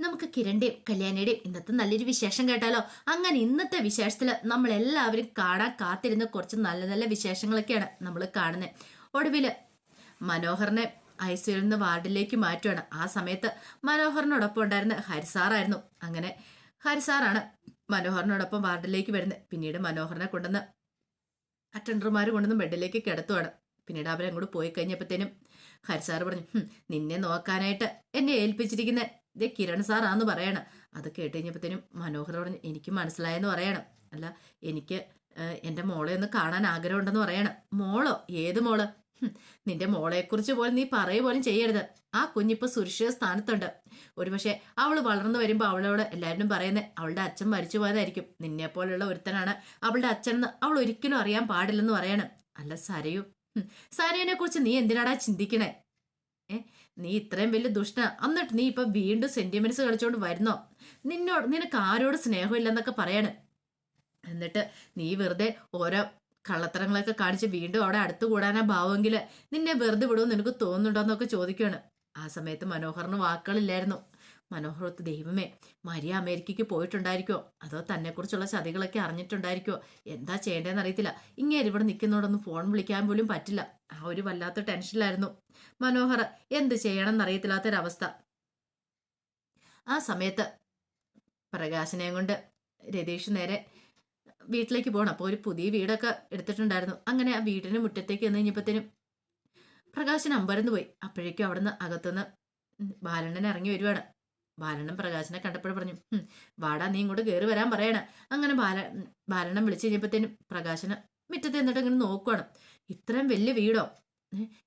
നമുക്ക് കിരണിന്റെയും കല്യാണിയുടെയും ഇന്നത്തെ നല്ലൊരു വിശേഷം കേട്ടാലോ? അങ്ങനെ ഇന്നത്തെ വിശേഷത്തിൽ നമ്മൾ എല്ലാവരും കാണാൻ കാത്തിരുന്ന കുറച്ച് നല്ല നല്ല വിശേഷങ്ങളൊക്കെയാണ് നമ്മൾ കാണുന്നത് ഒടുവിൽ മനോഹറിനെ ഐ സിയിൽ നിന്ന് വാർഡിലേക്ക് മാറ്റുകയാണ് ആ സമയത്ത് മനോഹറിനോടൊപ്പം ഉണ്ടായിരുന്ന ഹരിസാറായിരുന്നു അങ്ങനെ ഹരിസാറാണ് മനോഹറിനോടൊപ്പം വാർഡിലേക്ക് വരുന്നത് പിന്നീട് മനോഹറിനെ കൊണ്ടുവന്ന് അറ്റൻഡർമാർ കൊണ്ടുവന്ന് ബെഡിലേക്ക് കിടത്തുവാണ്. പിന്നീട് അവരങ്ങോട്ട് പോയി കഴിഞ്ഞപ്പോഴത്തേനും ഹരിസാർ പറഞ്ഞു നിന്നെ നോക്കാനായിട്ട് എന്നെ ഏൽപ്പിച്ചിരിക്കുന്ന ഇത് കിരൺ സാറാന്ന് പറയണം. അത് കേട്ട് മനോഹർ പറഞ്ഞു എനിക്ക് മനസ്സിലായെന്ന് പറയണം. അല്ല എനിക്ക് എന്റെ മോളെ ഒന്ന് കാണാൻ ആഗ്രഹമുണ്ടെന്ന് പറയണം. മോളോ? ഏത് മോൾ? നിന്റെ മോളെക്കുറിച്ച് പോലും നീ പറയ പോലും ചെയ്യരുത്. ആ കുഞ്ഞിപ്പോൾ സുരക്ഷിത സ്ഥാനത്തുണ്ട്. ഒരുപക്ഷെ അവൾ വളർന്നു വരുമ്പോൾ അവളോട് എല്ലാവരും പറയുന്നത് അവളുടെ അച്ഛൻ മരിച്ചു പോയതായിരിക്കും. നിന്നെ ഒരുത്തനാണ് അവളുടെ അച്ഛനെന്ന് അവൾ ഒരിക്കലും അറിയാൻ പാടില്ലെന്ന് പറയണം. അല്ല സരയു. സരയുനെ കുറിച്ച് നീ എന്തിനാടാ ചിന്തിക്കണേ? ഏ നീ ഇത്രയും വലിയ ദുഷ്ട എന്നിട്ട് നീ ഇപ്പൊ വീണ്ടും സെന്റിമെന്റ്സ് കളിച്ചോണ്ട് വരുന്നോ? നിന്നോട് നിനക്ക് ആരോട് സ്നേഹമില്ലെന്നൊക്കെ പറയാണ്. എന്നിട്ട് നീ വെറുതെ ഓരോ കള്ളത്തരങ്ങളൊക്കെ കാണിച്ച് വീണ്ടും അവിടെ അടുത്ത് കൂടാനാ ഭാവമെങ്കിൽ നിന്നെ വെറുതെ വിടുമെന്ന് നിനക്ക് തോന്നുന്നുണ്ടോന്നൊക്കെ ചോദിക്കുകയാണ്. ആ സമയത്ത് മനോഹറിന് വാക്കുകളില്ലായിരുന്നു. മനോഹർത്ത് ദൈവമേ മരിയ അമേരിക്കയ്ക്ക് പോയിട്ടുണ്ടായിരിക്കോ അതോ തന്നെക്കുറിച്ചുള്ള ചതികളൊക്കെ അറിഞ്ഞിട്ടുണ്ടായിരിക്കോ എന്താ ചെയ്യേണ്ടതെന്ന് അറിയത്തില്ല. ഇങ്ങനെ ഇവിടെ നിൽക്കുന്നോടൊന്ന് ഫോൺ വിളിക്കാൻ പോലും പറ്റില്ല. ആ ഒരു വല്ലാത്ത ടെൻഷനിലായിരുന്നു മനോഹർ എന്ത് ചെയ്യണം എന്നറിയത്തില്ലാത്തൊരവസ്ഥ ആ സമയത്ത് പ്രകാശനെയും കൊണ്ട് രതീഷ് നേരെ വീട്ടിലേക്ക് പോകണം അപ്പോൾ ഒരു പുതിയ വീടൊക്കെ എടുത്തിട്ടുണ്ടായിരുന്നു. അങ്ങനെ ആ വീടിന് മുറ്റത്തേക്ക് വന്നു കഴിഞ്ഞപ്പോഴത്തേനും പ്രകാശൻ അമ്പരന്ന് പോയി. അപ്പോഴേക്കും അവിടുന്ന് അകത്തുനിന്ന് ബാലണ്ണൻ ഇറങ്ങി വരുവാണ്. ബാലണ്ണൻ പ്രകാശനെ കണ്ടപ്പോൾ പറഞ്ഞു വാടാ നീ ഇങ്ങോട്ട് കയറി വരാൻ പറയണം. അങ്ങനെ ബാല ബാലണ്ണൻ വിളിച്ചു കഴിഞ്ഞപ്പോഴത്തേനും പ്രകാശന് മുറ്റത്ത് എന്നിട്ട് ഇങ്ങനെ നോക്കുവാണ്. ഇത്രയും വലിയ വീടോ?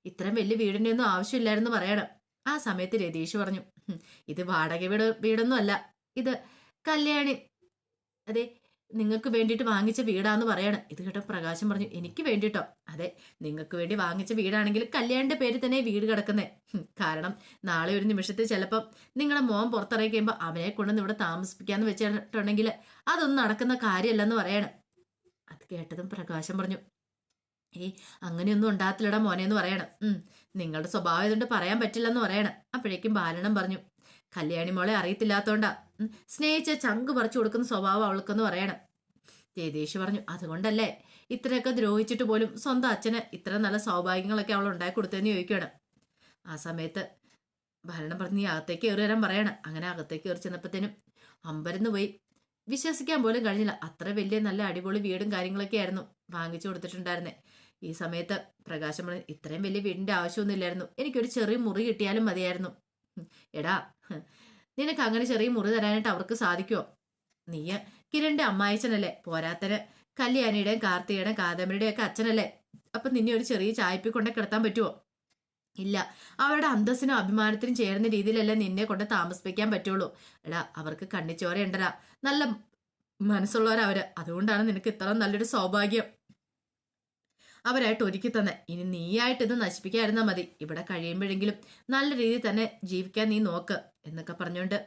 ഇത്രയും വലിയ വീടിന്റെ ഒന്നും ആവശ്യമില്ലായിരുന്നു പറയണം. ആ സമയത്ത് രതീഷ് പറഞ്ഞു ഇത് വാടക വീട് വീടൊന്നും അല്ല ഇത് കല്യാണി. അതെ നിങ്ങൾക്ക് വേണ്ടിയിട്ട് വാങ്ങിച്ച വീടാന്ന് പറയാണ്. ഇത് കേട്ടോ പ്രകാശം പറഞ്ഞു എനിക്ക് വേണ്ടിട്ടോ? അതെ നിങ്ങൾക്ക് വേണ്ടി വാങ്ങിച്ച വീടാണെങ്കിൽ കല്യാണിന്റെ പേരിൽ തന്നെ വീട് കിടക്കുന്നേ. കാരണം നാളെ ഒരു നിമിഷത്തിൽ ചിലപ്പം നിങ്ങളെ മോൻ പുറത്തിറങ്ങിക്കുമ്പോൾ അവനെ കൊണ്ടുവന്ന് ഇവിടെ താമസിപ്പിക്കാന്ന് വെച്ചിട്ടുണ്ടെങ്കിൽ അതൊന്നും നടക്കുന്ന കാര്യമല്ലെന്ന് പറയാണ്. അത് കേട്ടതും പ്രകാശം പറഞ്ഞു ഏയ് അങ്ങനെയൊന്നും ഉണ്ടാകത്തില്ലടാ മോനെ എന്ന് പറയണം. നിങ്ങളുടെ സ്വഭാവം ഇതുകൊണ്ട് പറയാൻ പറ്റില്ലെന്ന് പറയണം. അപ്പോഴേക്കും ബാലണം പറഞ്ഞു കല്യാണി മോളെ അറിയത്തില്ലാത്തോണ്ടാ. സ്നേഹിച്ച ചങ്ക് പറിച്ചു കൊടുക്കുന്ന സ്വഭാവം അവൾക്കെന്ന് പറയണം. ജയദേശ് പറഞ്ഞു അതുകൊണ്ടല്ലേ? ഇത്രയൊക്കെ ദ്രോഹിച്ചിട്ട് പോലും സ്വന്തം അച്ഛന് ഇത്ര നല്ല സൗഭാഗ്യങ്ങളൊക്കെ അവൾ ഉണ്ടാക്കി കൊടുത്തതെന്ന് ചോദിക്കുകയാണ്. ആ സമയത്ത് ഭരണം പറഞ്ഞ് നീ അകത്തേക്ക് കയറി വരാൻ പറയണം. അങ്ങനെ അകത്തേക്ക് കയറി ചെന്നപ്പോഴത്തേനും അമ്പരന്ന് പോയി. വിശ്വസിക്കാൻ പോലും കഴിഞ്ഞില്ല. അത്ര വലിയ നല്ല അടിപൊളി വീടും കാര്യങ്ങളൊക്കെ ആയിരുന്നു വാങ്ങിച്ചു കൊടുത്തിട്ടുണ്ടായിരുന്നേ. ഈ സമയത്ത് പ്രകാശം ഇത്രയും വലിയ വീടിന്റെ ആവശ്യമൊന്നുമില്ലായിരുന്നു എനിക്കൊരു ചെറിയ മുറി കിട്ടിയാലും മതിയായിരുന്നു. എടാ നിനക്ക് അങ്ങനെ ചെറിയ മുറി തരാനായിട്ട് അവർക്ക് സാധിക്കുമോ നീ കിരണിന്റെ അമ്മായിച്ചനല്ലേ പോരാത്തന് കല്യാണിയുടെയും കാർത്തികയുടെയും കാദംബരിയുടെയും ഒക്കെ അച്ഛനല്ലേ? അപ്പൊ നിന്നെ ഒരു ചെറിയ ചായപ്പി കൊണ്ടേ കിടത്താൻ പറ്റുമോ ഇല്ല. അവരുടെ അന്തസ്സിനും അഭിമാനത്തിനും ചേരുന്ന രീതിയിലല്ല നിന്നെ കൊണ്ട് താമസിപ്പിക്കാൻ പറ്റുള്ളൂ. എടാ അവർക്ക് കണ്ണിച്ചോരയുണ്ടടാ നല്ല മനസ്സുള്ളവരവര് അതുകൊണ്ടാണ് നിനക്ക് ഇത്ര നല്ലൊരു സൗഭാഗ്യം. അവരായിട്ട് ഒരുക്കി തന്നെ. ഇനി നീയായിട്ട് ഇത് നശിപ്പിക്കാതിരുന്നാ മതി. ഇവിടെ കഴിയുമ്പോഴെങ്കിലും നല്ല രീതിയിൽ തന്നെ ജീവിക്കാൻ നീ നോക്ക് എന്നൊക്കെ പറഞ്ഞുകൊണ്ട്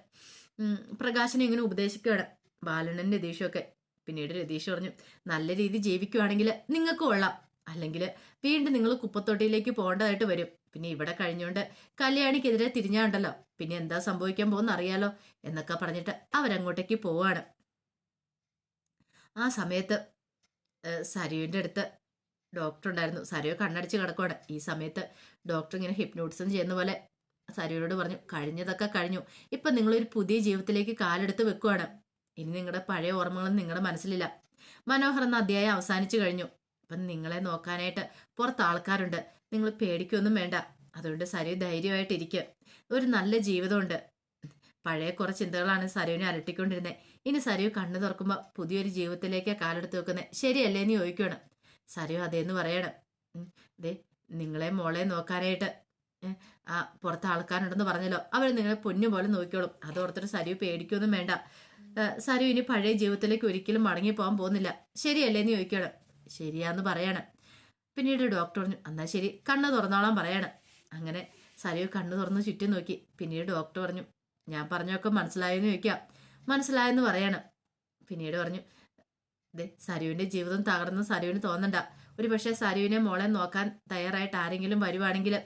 പ്രകാശനെ ഇങ്ങനെ ഉപദേശിക്കുകയാണ്. ബാലണ്ണൻ രതീഷുമൊക്കെ പിന്നീട് രതീഷ് പറഞ്ഞു നല്ല രീതി ജീവിക്കുവാണെങ്കിൽ നിങ്ങൾക്ക് കൊള്ളാം. അല്ലെങ്കിൽ വീണ്ടും നിങ്ങൾ കുപ്പത്തൊട്ടിയിലേക്ക് പോകേണ്ടതായിട്ട് വരും. പിന്നെ ഇവിടെ കഴിഞ്ഞുകൊണ്ട് കല്യാണിക്കെതിരെ തിരിഞ്ഞാണ്ടല്ലോ. പിന്നെ എന്താ സംഭവിക്കാൻ പോകുന്ന അറിയാലോ എന്നൊക്കെ പറഞ്ഞിട്ട് അവരങ്ങോട്ടേക്ക് പോവാണ്. ആ സമയത്ത് സരുവിന്റെ അടുത്ത് ഡോക്ടർ ഉണ്ടായിരുന്നു. സരു കണ്ണടിച്ച് കിടക്കുവാണ്. ഈ സമയത്ത് ഡോക്ടർ ഇങ്ങനെ ഹിപ്നോട്ടിസം ചെയ്യുന്ന പോലെ സരുവിനോട് പറഞ്ഞു കഴിഞ്ഞതൊക്കെ കഴിഞ്ഞു. ഇപ്പം നിങ്ങളൊരു പുതിയ ജീവിതത്തിലേക്ക് കാലെടുത്ത് വെക്കുവാണ്. ഇനി നിങ്ങളുടെ പഴയ ഓർമ്മകളൊന്നും നിങ്ങളുടെ മനസ്സിലില്ല. മനോഹർ എന്ന അധ്യായം അവസാനിച്ചു കഴിഞ്ഞു. അപ്പം നിങ്ങളെ നോക്കാനായിട്ട് പുറത്ത് ആൾക്കാരുണ്ട്. നിങ്ങൾ പേടിക്കൊന്നും വേണ്ട. അതുകൊണ്ട് സരു ധൈര്യമായിട്ടിരിക്കുക ഒരു നല്ല ജീവിതമുണ്ട്. പഴയ കുറെ ചിന്തകളാണ് സരുവിനെ അലട്ടിക്കൊണ്ടിരുന്നത് ഇനി സരു കണ്ണു തുറക്കുമ്പോൾ പുതിയൊരു ജീവിതത്തിലേക്ക് കാലെടുത്ത് വെക്കുന്നത് ശരിയല്ലേ എന്ന് ചോദിക്കുകയാണ് സരു അതേന്ന് പറയണം. ദേ നിങ്ങളെ മോളെ നോക്കാനായിട്ട് ആ പുറത്ത് ആൾക്കാരുണ്ടെന്ന് പറഞ്ഞല്ലോ. അവർ നിങ്ങളെ പൊന്നു പോലെ നോക്കിക്കോളും. അത് ഓർത്തിട്ട് സരു പേടിക്കൊന്നും വേണ്ട. സരു ഇനി പഴയ ജീവിതത്തിലേക്ക് ഒരിക്കലും മടങ്ങി പോകാൻ പോകുന്നില്ല. ശരിയല്ലേ എന്ന് ചോദിക്കണം ശരിയാന്ന് പറയണം. പിന്നീട് ഡോക്ടർ പറഞ്ഞു എന്നാൽ ശരി കണ്ണ് തുറന്നോളാൻ പറയണം. അങ്ങനെ സരിയോ കണ്ണ് തുറന്ന് ചുറ്റും നോക്കി. പിന്നീട് ഡോക്ടർ പറഞ്ഞു ഞാൻ പറഞ്ഞൊക്കെ മനസ്സിലായെന്ന് ചോദിക്കാം. മനസ്സിലായെന്ന് പറയണം. പിന്നീട് പറഞ്ഞു ദേ സരുവിന്റെ ജീവിതം തകർന്ന് സരുവിന് തോന്നണ്ട. ഒരു പക്ഷേ സരുവിനെ മോളെ നോക്കാൻ തയ്യാറായിട്ട് ആരെങ്കിലും വരുവാണെങ്കിൽ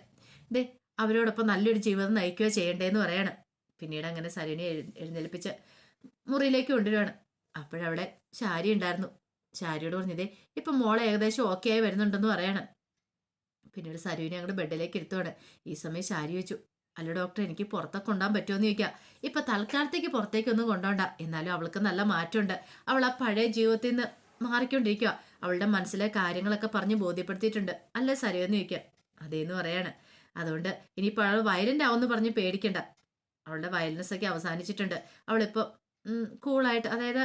ദേ അവരോടൊപ്പം നല്ലൊരു ജീവിതം നയിക്കുകയോ ചെയ്യണ്ടേന്ന് പറയണം. പിന്നീട് അങ്ങനെ സരുവിനെ എഴു- എഴുന്നേൽപ്പിച്ച് മുറിയിലേക്ക് കൊണ്ടുവരികയാണ് അപ്പോഴവിടെ ശാരി ഉണ്ടായിരുന്നു. ശാരിയോട് പറഞ്ഞതേ ഇപ്പം മോളെ ഏകദേശം ഓക്കെ ആയി വരുന്നുണ്ടെന്ന് പറയണം. പിന്നീട് സരുവിനെ അങ്ങോട്ട് ബെഡിലേക്ക് എടുത്തുവാണ് ഈ സമയം ശാരി വെച്ചു. അല്ല ഡോക്ടർ എനിക്ക് പുറത്തൊക്കെ കൊണ്ടാൻ പറ്റുമെന്ന് ചോദിക്കാം. ഇപ്പൊ തൽക്കാലത്തേക്ക് പുറത്തേക്കൊന്നും കൊണ്ടോണ്ട എന്നാലും അവൾക്ക് നല്ല മാറ്റമുണ്ട്. അവൾ ആ പഴയ ജീവിതത്തിൽ നിന്ന് മാറിക്കൊണ്ടിരിക്കുക അവളുടെ മനസ്സിലെ കാര്യങ്ങളൊക്കെ പറഞ്ഞ് ബോധ്യപ്പെടുത്തിയിട്ടുണ്ട്. അല്ല സരു എന്ന് ചോദിക്കാം. അതേന്ന് പറയാണ്. അതുകൊണ്ട് ഇനിയിപ്പോൾ അവൾ വയലന്റ് ആവുമെന്ന് പറഞ്ഞ് പേടിക്കണ്ട. അവളുടെ വയലൻസ് ഒക്കെ അവസാനിച്ചിട്ടുണ്ട്. അവളിപ്പോൾ കൂളായിട്ട് അതായത്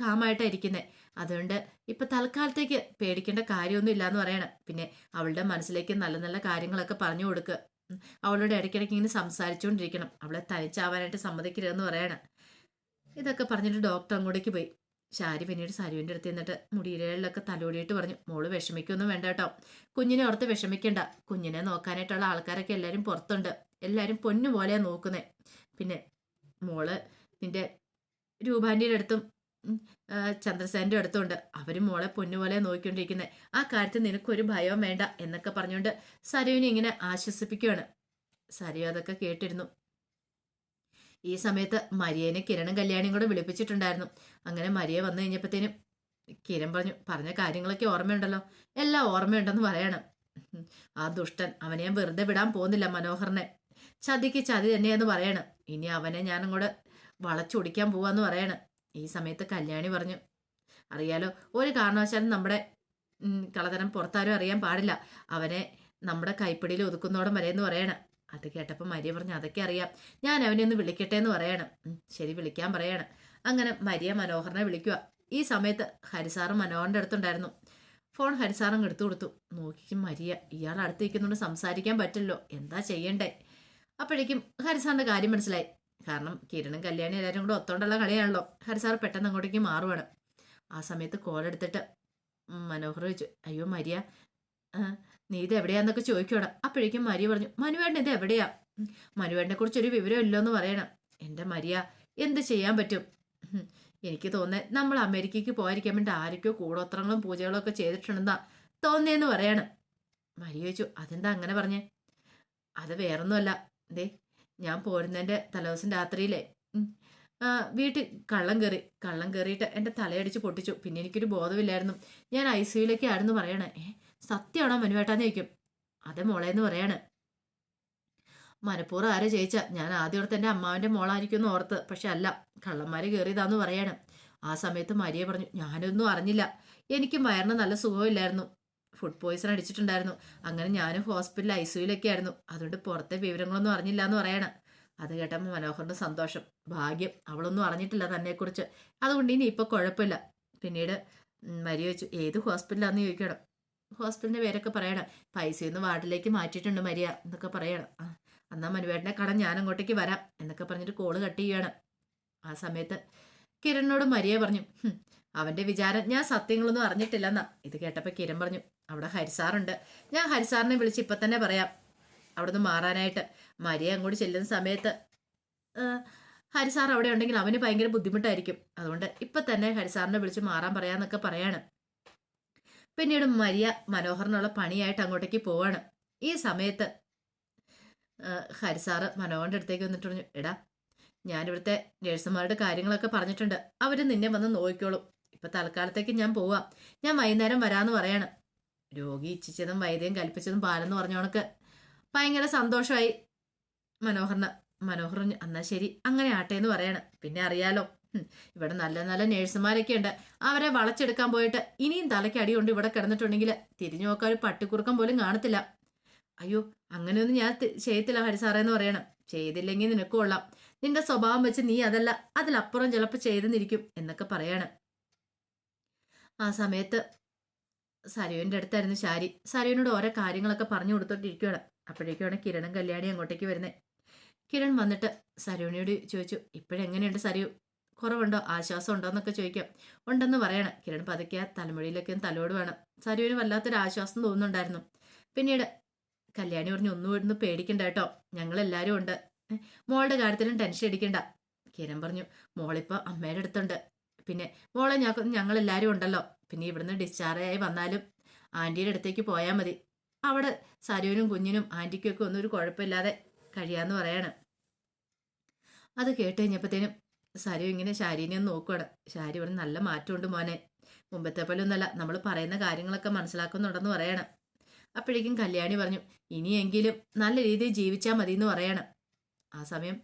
കാമായിട്ടാണ് ഇരിക്കുന്നത് അതുകൊണ്ട് ഇപ്പൊ തൽക്കാലത്തേക്ക് പേടിക്കേണ്ട കാര്യമൊന്നും ഇല്ലാന്ന് പറയണം. പിന്നെ അവളുടെ മനസ്സിലേക്ക് നല്ല നല്ല കാര്യങ്ങളൊക്കെ പറഞ്ഞു കൊടുക്കുക. അവളോട് ഇടയ്ക്കിടയ്ക്ക് ഇങ്ങനെ സംസാരിച്ചുകൊണ്ടിരിക്കണം അവളെ തനിച്ചാവാനായിട്ട് സമ്മതിക്കരുതെന്ന് പറയണം. ഇതൊക്കെ പറഞ്ഞിട്ട് ഡോക്ടർ അങ്ങോട്ടേക്ക് പോയി. ശാരി പിന്നീട് സരുവിന്റെ അടുത്ത് നിന്നിട്ട് മുടിയിലൊക്കെ തലോടിയിട്ട് പറഞ്ഞു മോൾ വിഷമിക്കൊന്നും വേണ്ട കേട്ടോ. കുഞ്ഞിനെ ഓർത്ത് വിഷമിക്കണ്ട. കുഞ്ഞിനെ നോക്കാനായിട്ടുള്ള ആൾക്കാരൊക്കെ എല്ലാവരും പുറത്തുണ്ട്. എല്ലാവരും പൊന്നു പോലെയാണ് നോക്കുന്നത് പിന്നെ മോൾ നിന്റെ രൂപാന്റെ അടുത്തും ചന്ദ്രസേന്റെ അടുത്തുണ്ട്. അവർ മോളെ പൊന്നുപോലെ നോക്കിക്കൊണ്ടിരിക്കുന്നത് ആ കാര്യത്തിൽ നിനക്കൊരു ഭയവും വേണ്ട എന്നൊക്കെ പറഞ്ഞുകൊണ്ട് സരുവിനെ ഇങ്ങനെ ആശ്വസിപ്പിക്കുകയാണ് സരു അതൊക്കെ കേട്ടിരുന്നു. ഈ സമയത്ത് മരിയനെ കിരണും കല്യാണിയും കൂടെ വിളിപ്പിച്ചിട്ടുണ്ടായിരുന്നു. അങ്ങനെ മരിയ വന്നു കഴിഞ്ഞപ്പോഴത്തേനും കിരൺ പറഞ്ഞു പറഞ്ഞ കാര്യങ്ങളൊക്കെ ഓർമ്മയുണ്ടല്ലോ. എല്ലാം ഓർമ്മയുണ്ടെന്ന് പറയണം. ആ ദുഷ്ടൻ അവനെ ഞാൻ വെറുതെ വിടാൻ പോകുന്നില്ല മനോഹറിനെ. ചതിക്ക് ചതി തന്നെയെന്ന് പറയണം. ഇനി അവനെ ഞാനും കൂടെ വളച്ചൊടിക്കാൻ പോവാന്ന് പറയണം. ഈ സമയത്ത് കല്യാണി പറഞ്ഞു അറിയാലോ ഒരു കാരണവശാലും നമ്മുടെ കളതരം പുറത്താരും അറിയാൻ പാടില്ല. അവനെ നമ്മുടെ കൈപ്പിടിയിൽ ഒതുക്കുന്നോടം വരെ എന്ന് പറയണം. അത് കേട്ടപ്പോൾ മരിയ പറഞ്ഞു അതൊക്കെ അറിയാം. ഞാൻ അവനെ ഒന്ന് വിളിക്കട്ടെ എന്ന് പറയണം. ശരി വിളിക്കാൻ പറയണം. അങ്ങനെ മരിയ മനോഹരനെ വിളിക്കുക ഈ സമയത്ത് ഹരിസാറും മനോഹറിന്റെ അടുത്തുണ്ടായിരുന്നു. ഫോൺ ഹരിസാറും എടുത്തു കൊടുത്തു. നോക്കിക്കും മരിയ ഇയാൾ അടുത്ത് സംസാരിക്കാൻ പറ്റില്ലോ എന്താ ചെയ്യണ്ടേ? അപ്പോഴേക്കും ഹരിസാറിന്റെ കാര്യം മനസ്സിലായി. കാരണം കിരണും കല്യാണി എല്ലാവരും കൂടെ ഒത്തോണ്ടുള്ള കളിയാണല്ലോ. ഹരിസാർ പെട്ടെന്ന് അങ്ങോട്ടേക്ക് മാറുവാണ്. ആ സമയത്ത് ഉം, മനോഹർ ചോദിച്ചു അയ്യോ മരിയ നീ ഇത് എവിടെയാന്നൊക്കെ ചോദിക്കണം അപ്പോഴേക്കും മരിയ പറഞ്ഞു മനുവേണ്ട ഇത് എവിടെയാ? മനുവേണ്ടനെ കുറിച്ച് ഒരു വിവരം ഇല്ലോ എന്ന് പറയണം. എന്റെ മരിയ എന്ത് ചെയ്യാൻ പറ്റും? എനിക്ക് തോന്നുന്നത് നമ്മൾ അമേരിക്കയ്ക്ക് പോയിരിക്കാൻ വേണ്ടി ആരൊക്കെയോ കൂടോത്രങ്ങളും പൂജകളും ഒക്കെ ചെയ്തിട്ടുണ്ടെന്നാ തോന്നിയെന്ന് പറയണം. മരിയ ചോദിച്ചു അതെന്താ അങ്ങനെ പറഞ്ഞേ? അത് വേറൊന്നുമല്ല. ദേ ഞാൻ പോരുന്നതിന്റെ തലേദിവസം രാത്രിയിലെ. വീട്ടിൽ കള്ളം കയറി കള്ളം കയറിയിട്ട് എന്റെ തലയടിച്ച് പൊട്ടിച്ചു. പിന്നെ എനിക്കൊരു ബോധമില്ലായിരുന്നു. ഞാൻ ഐ സിയുലേക്ക് ആയിരുന്നു പറയണേ? ഏ സത്യമാണോ മനുവേട്ടാന്ന് ചോദിക്കും. അതെ മോളേന്ന് പറയാണ്. മനഃപൂർവം ആരെ ജയിച്ച? ഞാൻ ആദ്യം ഓർത്ത് എന്റെ അമ്മാവിന്റെ മോളായിരിക്കും എന്ന് ഓർത്ത്. പക്ഷെ അല്ല കള്ളന്മാർ കയറിയതാന്ന് പറയാണ്. ആ സമയത്ത് മരിയെ പറഞ്ഞു ഞാനൊന്നും അറിഞ്ഞില്ല. എനിക്കും വയറിന് നല്ല സുഖമില്ലായിരുന്നു. Food poison അടിച്ചിട്ടുണ്ടായിരുന്നു. അങ്ങനെ ഞാനും ഹോസ്പിറ്റലിൽ ഐ സിയുലൊക്കെ ആയിരുന്നു. അതുകൊണ്ട് പുറത്തെ വിവരങ്ങളൊന്നും അറിഞ്ഞില്ല എന്ന് പറയണം. അത് കേട്ടപ്പോൾ മനോഹറിന്റെ സന്തോഷം. ഭാഗ്യം. അവളൊന്നും അറിഞ്ഞിട്ടില്ല തന്നെക്കുറിച്ച്. അതുകൊണ്ട് ഇനി ഇപ്പോൾ കുഴപ്പമില്ല. പിന്നീട് മരി വെച്ചു. ഏത് ഹോസ്പിറ്റലാണെന്ന് ചോദിക്കണം. ഹോസ്പിറ്റലിന്റെ പേരൊക്കെ പറയണം. പൈസയൊന്ന് വാർഡിലേക്ക് മാറ്റിയിട്ടുണ്ട് മരിയ എന്നൊക്കെ പറയണം. ആ, എന്നാ മനുവേട്ടനെ കടം ഞാൻ അങ്ങോട്ടേക്ക് വരാം എന്നൊക്കെ പറഞ്ഞിട്ട് കോൾ കട്ട് ചെയ്യണം ആ സമയത്ത് കിരണിനോട് മരിയ പറഞ്ഞു അവന്റെ വിചാരം ഞാൻ സത്യങ്ങളൊന്നും അറിഞ്ഞിട്ടില്ലെന്നാ. ഇത് കേട്ടപ്പോൾ കിരൺ പറഞ്ഞു അവിടെ ഹരിസാറുണ്ട് ഞാൻ ഹരിസാറിനെ വിളിച്ച് ഇപ്പം തന്നെ പറയാം. അവിടുന്ന് മാറാനായിട്ട്. മരിയ അങ്ങോട്ട് ചെല്ലുന്ന സമയത്ത് ഹരിസാർ അവിടെ ഉണ്ടെങ്കിൽ അവന് ഭയങ്കര ബുദ്ധിമുട്ടായിരിക്കും. അതുകൊണ്ട് ഇപ്പം തന്നെ ഹരിസാറിനെ വിളിച്ച് മാറാൻ പറയാന്നൊക്കെ പറയാണ്. പിന്നീട് മരിയ മനോഹറിനുള്ള പണിയായിട്ട് അങ്ങോട്ടേക്ക് പോവാണ്. ഈ സമയത്ത് ഹരിസാറ് മനോഹറിന്റെ അടുത്തേക്ക് വന്നിട്ട് പറഞ്ഞു എടാ ഞാനിവിടുത്തെ നേഴ്സുമാരുടെ കാര്യങ്ങളൊക്കെ പറഞ്ഞിട്ടുണ്ട്. അവർ നിന്നെ വന്ന് നോക്കിക്കോളും. ഇപ്പം തൽക്കാലത്തേക്ക് ഞാൻ പോവാം. ഞാൻ വൈകുന്നേരം വരാമെന്ന് പറയണം. രോഗി ഇച്ഛിച്ചതും വൈദ്യം കൽപ്പിച്ചതും പാലെന്ന് പറഞ്ഞ കണക്ക്. ഭയങ്കര സന്തോഷമായി മനോഹറിന് മനോഹർ എന്നാ ശരി അങ്ങനെ ആട്ടെ എന്ന് പറയാണ്. പിന്നെ അറിയാലോ ഇവിടെ നല്ല നല്ല നേഴ്സുമാരൊക്കെ ഉണ്ട്. അവരെ വളച്ചെടുക്കാൻ പോയിട്ട് ഇനിയും തലയ്ക്ക് കൊണ്ട് ഇവിടെ കിടന്നിട്ടുണ്ടെങ്കിൽ തിരിഞ്ഞു നോക്കാൻ ഒരു പട്ടിക്കുറുക്കം പോലും കാണത്തില്ല. അയ്യോ അങ്ങനെയൊന്നും ഞാൻ ചെയ്യത്തില്ല ഹരിസാറേ എന്ന് പറയണം. ചെയ്തില്ലെങ്കിൽ നിനക്ക് കൊള്ളാം. നിന്റെ സ്വഭാവം വെച്ച് നീ അതല്ല അതിലപ്പുറം ചിലപ്പോൾ ചെയ്തെന്നിരിക്കും എന്നൊക്കെ പറയാണ്. ആ സമയത്ത് സരുവിന്റെ അടുത്തായിരുന്നു ശാരി. സരുവിനോട് ഓരോ കാര്യങ്ങളൊക്കെ പറഞ്ഞു കൊടുത്തോണ്ടിരിക്കുകയാണ് അപ്പോഴേക്കാണ് കിരണും കല്യാണി അങ്ങോട്ടേക്ക് വരുന്നത് കിരൺ വന്നിട്ട് സരുവിനോട് ചോദിച്ചു ഇപ്പോഴെങ്ങനെയുണ്ട് സരു? കുറവുണ്ടോ? ആശ്വാസം ഉണ്ടോ എന്നൊക്കെ ചോദിക്കാം. ഉണ്ടെന്ന് പറയണം. കിരൺ പതുക്കെ ആ തലമുടിയിലൊക്കെ തലോട് വേണം. സരുവിന് വല്ലാത്തൊരു ആശ്വാസം തോന്നുന്നുണ്ടായിരുന്നു. പിന്നീട് കല്യാണി പറഞ്ഞു ഒന്നും ഇടുന്ന് പേടിക്കണ്ട കേട്ടോ. ഞങ്ങളെല്ലാവരും ഉണ്ട്. മോളുടെ കാര്യത്തിലും ടെൻഷൻ അടിക്കണ്ട. കിരൺ പറഞ്ഞു മോളിപ്പോൾ അമ്മയുടെ അടുത്തുണ്ട്. പിന്നെ മോളെ ഞങ്ങൾ ഞങ്ങളെല്ലാവരും ഉണ്ടല്ലോ. പിന്നെ ഇവിടുന്ന് ഡിസ്ചാർജ് ആയി വന്നാലും ആന്റിയുടെ അടുത്തേക്ക് പോയാൽ മതി. അവിടെ സരുവിനും കുഞ്ഞിനും ആന്റിക്കൊക്കെ ഒന്നും ഒരു കുഴപ്പമില്ലാതെ കഴിയാന്ന് പറയാണ്. അത് കേട്ട് കഴിഞ്ഞപ്പോഴത്തേനും സരു ഇങ്ങനെ ശാരീനെ ഒന്ന് നോക്കുകയാണ് ശാരി ഇവിടെ നല്ല മാറ്റമുണ്ട് മോനെ. മുമ്പത്തെ പോലെ ഒന്നല്ല നമ്മൾ പറയുന്ന കാര്യങ്ങളൊക്കെ മനസ്സിലാക്കുന്നുണ്ടെന്ന് പറയണം. അപ്പോഴേക്കും കല്യാണി പറഞ്ഞു ഇനിയെങ്കിലും നല്ല രീതിയിൽ ജീവിച്ചാൽ മതി എന്ന് പറയണം. ആ സമയം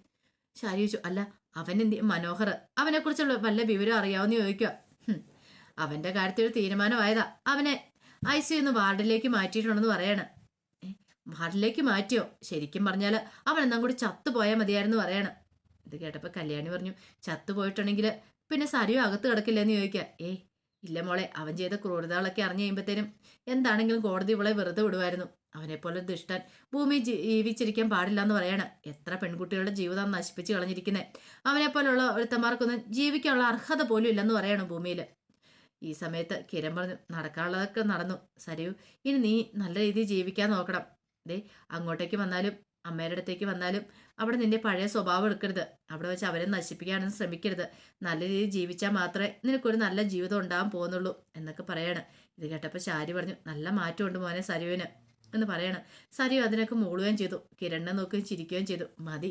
ശാരി ചോദിച്ചു അല്ല അവൻ എന്ത് മനോഹർ. അവനെക്കുറിച്ചുള്ള വല്ല വിവരം അറിയാവുന്ന ചോദിക്കുക അവന്റെ കാര്യത്തിൽ ഒരു തീരുമാനമായതാ. അവനെ ഐ സി ഒന്ന് വാർഡിലേക്ക് മാറ്റിയിട്ടുണ്ടെന്ന് പറയണം. വാർഡിലേക്ക് മാറ്റിയോ? ശരിക്കും പറഞ്ഞാൽ അവൻ എന്നും കൂടി ചത്തുപോയാൽ മതിയായിരുന്നു പറയണം. ഇത് കേട്ടപ്പോൾ കല്യാണി പറഞ്ഞു ചത്തുപോയിട്ടുണ്ടെങ്കിൽ പിന്നെ സരിയോ അകത്ത് കിടക്കില്ലെന്ന് ചോദിക്കുക ഏയ് ഇല്ല മോളെ അവൻ ചെയ്ത ക്രൂരതകളൊക്കെ അറിഞ്ഞു കഴിയുമ്പോഴത്തേനും എന്താണെങ്കിലും കോടതി ഇവളെ വെറുതെ വിടുമായിരുന്നു അവനെപ്പോലെ ദുഷ്ടൻ ഭൂമി ജീവിച്ചിരിക്കാൻ പാടില്ല എന്ന് പറയണം. എത്ര പെൺകുട്ടികളുടെ ജീവിതം നശിപ്പിച്ച് കളഞ്ഞിരിക്കുന്നത് അവനെപ്പോലുള്ള ഒരുത്തന്മാർക്കൊന്നും ജീവിക്കാനുള്ള അർഹത പോലും ഇല്ലെന്ന് പറയണം ഭൂമിയിൽ ഈ സമയത്ത് കിരൺ പറഞ്ഞു നടക്കാനുള്ളതൊക്കെ നടന്നു. സരയു ഇനി നീ നല്ല രീതിയിൽ ജീവിക്കാൻ നോക്കണം. ദേ അങ്ങോട്ടേക്ക് വന്നാലും അമ്മയുടെ അടുത്തേക്ക് വന്നാലും അവിടെ നിന്റെ പഴയ സ്വഭാവം എടുക്കരുത്. അവിടെ വെച്ച് അവരെ നശിപ്പിക്കാനൊന്നും ശ്രമിക്കരുത്. നല്ല രീതിയിൽ ജീവിച്ചാൽ മാത്രമേ നിനക്കൊരു നല്ല ജീവിതം ഉണ്ടാകാൻ പോകുന്നുള്ളൂ എന്നൊക്കെ പറയാണ്. ഇത് കേട്ടപ്പോൾ ശാരി പറഞ്ഞു നല്ല മാറ്റമുണ്ട് മോനെ സരുവിന് എന്ന് പറയണം. സരിയു അതിനൊക്കെ മൂളുകയും ചെയ്തു. കിരണ്ണെ നോക്കുകയും ചിരിക്കുകയും ചെയ്തു. മതി.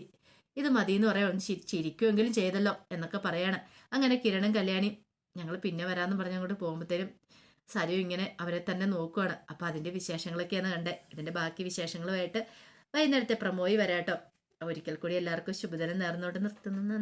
ഇത് മതി എന്ന് പറയാം ചിരിക്കുമെങ്കിലും ചെയ്തല്ലോ എന്നൊക്കെ പറയാണ്. അങ്ങനെ കിരണും കല്യാണിയും ഞങ്ങൾ പിന്നെ വരാമെന്ന് പറഞ്ഞങ്ങോട്ട് പോകുമ്പോഴത്തേനും സരു ഇങ്ങനെ അവരെ തന്നെ നോക്കുവാണ്. അപ്പം അതിന്റെ വിശേഷങ്ങളൊക്കെയാണ് കണ്ടത് ഇതിന്റെ ബാക്കി വിശേഷങ്ങളുമായിട്ട് വൈകുന്നേരത്തെ പ്രമോയി വരാട്ടോ. ഒരിക്കൽ കൂടി എല്ലാവർക്കും ശുഭദിനം നേർന്നുകൊണ്ട് നിർത്തുന്നു.